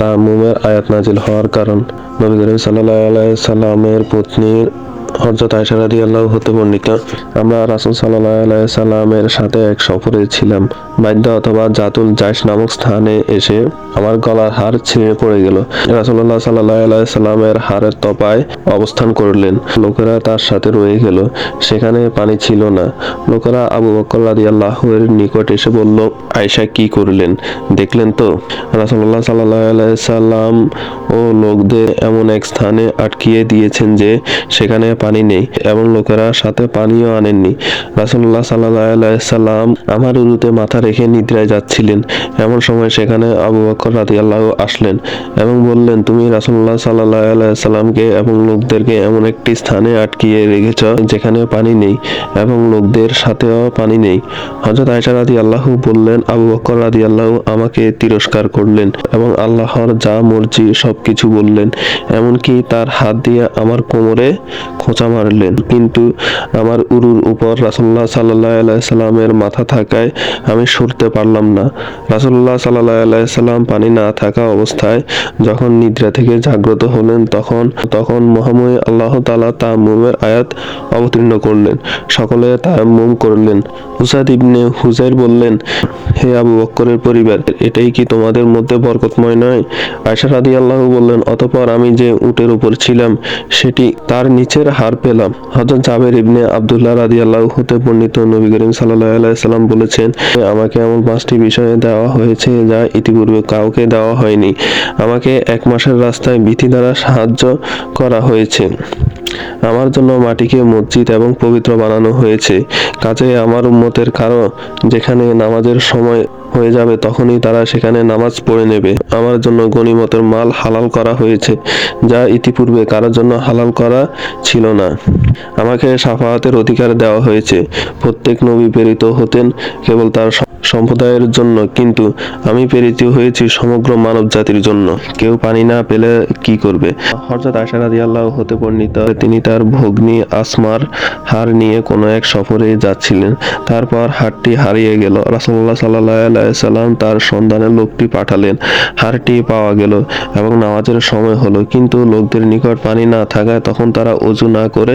তায়াম্মুমের আয়াত নাজিল হওয়ার কারণ। নবী করিম সাল্লামের পত্নী হজরত আয়সা রাদি আল্লাহ হতে বর্ণিত, আমরা রাসুল সাল্লাহ আলাই সাল্লামের সাথে এক সফরে ছিলাম। বাদ্য অথবা জাতুল জাইশ নামক স্থানে এসে আমার গলার হার ছিঁড়ে পড়ে গেল। রাসুল্লাহ সাল্লাহ সাল্লামের হারের তপায় অবস্থান করলেন। লোকেরা তার সাথে রয়ে গেল। সেখানে পানি ছিল না। লোকেরা আবু বকর রাদি নিকট এসে বলল আয়সা কি করলেন? দেখলেন তো? রাসুল্লাহ সাল্লাহ সাল্লাম ও লোকদের এমন এক স্থানে আটকিয়ে দিয়েছেন যে সেখানে পানি নেই এবং লোকেরা সাথে পানিও আনেননি। রাসুল্লাহ সাল্লাহ সাল্লাম আমার উরুতে মাথা রেখে নিদ্রায় যাচ্ছিলেন। এমন সময় সেখানে আবু বকর রাতি আল্লাহ আসলেন এবং বললেন, তুমি রাসুল্লাহ সাল্লাহ সাল্লামকে এবং লোকদেরকে এমন একটি স্থানে আটকিয়ে রেখেছ যেখানে পানি নেই এবং লোকদের সাথেও পানি নেই। হজরত আয়সা রাদি আল্লাহ বললেন, আবু বকর রাদি আল্লাহ আমাকে তিরস্কার করলেন এবং আল্লাহর যা মর্জি সব কিছু বললেন, এমনকি তার হাত দিয়ে আমার কোমরে খোঁচা মারলেন। কিন্তু আমার উরুর উপর রাসুল্লাহ সাল্লাহ সাল্লামের মাথা থাকায় আমি সরতে পারলাম না। রাসুল্লাহ সাল্লাহ সাল্লাম পানি না থাকা অবস্থায় যখন নিদ্রা থেকে জাগ্রত হলেন, তখন তখন মহাময় আল্লাহ তালা তাম্মুমের আয়াত অবতীর্ণ করলেন। সকলে তায়াম্মুম করলেন। হুসাদ ইবনে হুজাইর বললেন, হে আবু বক্করের পরিবার, এটাই কি তোমাদের মধ্যে বরকতময় নয়? আয়সা রাদি আল্লাহ বললেন, অতপর আমি যে উটের উপর ছিলাম, সেটি তার নিচের হার পেলাম। হজরত জাবের ইবনে আবদুল্লাহ রাদি আল্লাহ হতে বর্ণিত নবী করিম সাল্লাহ আলাইসাল্লাম বলেছেন, আমাকে এমন পাঁচটি বিষয়ে দেওয়া হয়েছে যা ইতিপূর্বে কাউকে দেওয়া হয়নি। আমাকে এক মাসের রাস্তায় বিধি দ্বারা সাহায্য করা হয়েছে। আমার জন্য মাটিকে মসজিদ এবং পবিত্র বানানো হয়েছে। কাজে আমার উম্মতের কারও যেখানে নামাজের সময় হয়ে যাবে তখনই তারা সেখানে নামাজ পড়ে নেবে। আমার জন্য গনিমতের মাল হালাল করা হয়েছে, যা ইতিপূর্বে কারোর জন্য হালাল করা ছিল না। আমাকে সাফাহাতের অধিকার দেওয়া হয়েছে। প্রত্যেক নবী প্রেরিত হতেন, কেবল তার সম্প্রদায়ের জন্য, কিন্তু আমি প্রেরিত হয়েছি সমগ্র মানব জাতির জন্য। কেউ পানি না পেলে কি করবে? হরজত রাদি আল্লাহ হতে বর্ণিত, তিনি তার ভগ্নী আসমার হার নিয়ে কোনো এক সফরে যাচ্ছিলেন। তারপর হারটি হারিয়ে গেল। রাসুল্লাহ সাল্লাহ সাল্লাম তার সন্ধানে লোকটি পাঠালেন। হারটি পাওয়া গেল এবং নামাজের সময় হলো। কিন্তু লোকদের নিকট পানি না থাকায় তখন তারা অজু না করে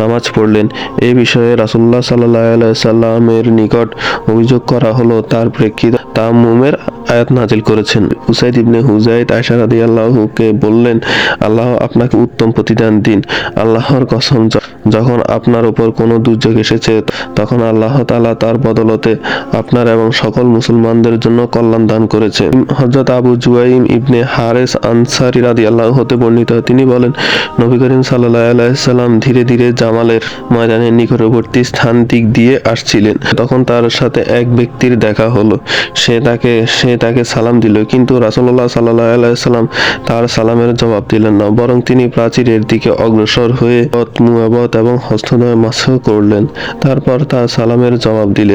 নামাজ পড়লেন। এই বিষয়ে রাসুল্লাহ সাল্লাহ সাল্লামের নিকট অভিযোগ করা হলো তার প্রেক্ষিত তামুমের আয়াত নাজিল করেছেন। উসাইদ ইবনে হুজাইদ আয়সা রাদি আল্লাহকে বললেন, আল্লাহ আপনাকে উত্তম প্রতিদান দিন। আল্লাহর কসম যখন আপনার উপর কোনো দুর্যোগ এসেছে, তখন আল্লাহ তাআলা তার বদলতে আপনার এবং সকল মুসলমানদের জন্য কল্যাণ দান করেছে হযরত আবু জুয়াইম ইবনে হারেস আনসারী আল্লাহ হতে বর্ণিত, তিনি বলেন, নবী করিম সাল্লাল্লাহু আলাইহি সাল্লাম ধীরে ধীরে জামালের ময়দানের নিকটবর্তী স্থান দিক দিয়ে আসছিলেন। তখন তার সাথে এক ব্যক্তির দেখা হলো। সে তাকে, সে তাকে সালাম দিল, কিন্তু রাসুল্লাহ সাল্লাহ আলাইসাল্লাম তার সালামের জবাব দিলেন না, বরং তিনি প্রাচীরের দিকে অগ্রসর হয়ে মুয়াবত এবং হস্তদয় মাসহ করলেন। তারপর তার সালামের জবাব দিলেন।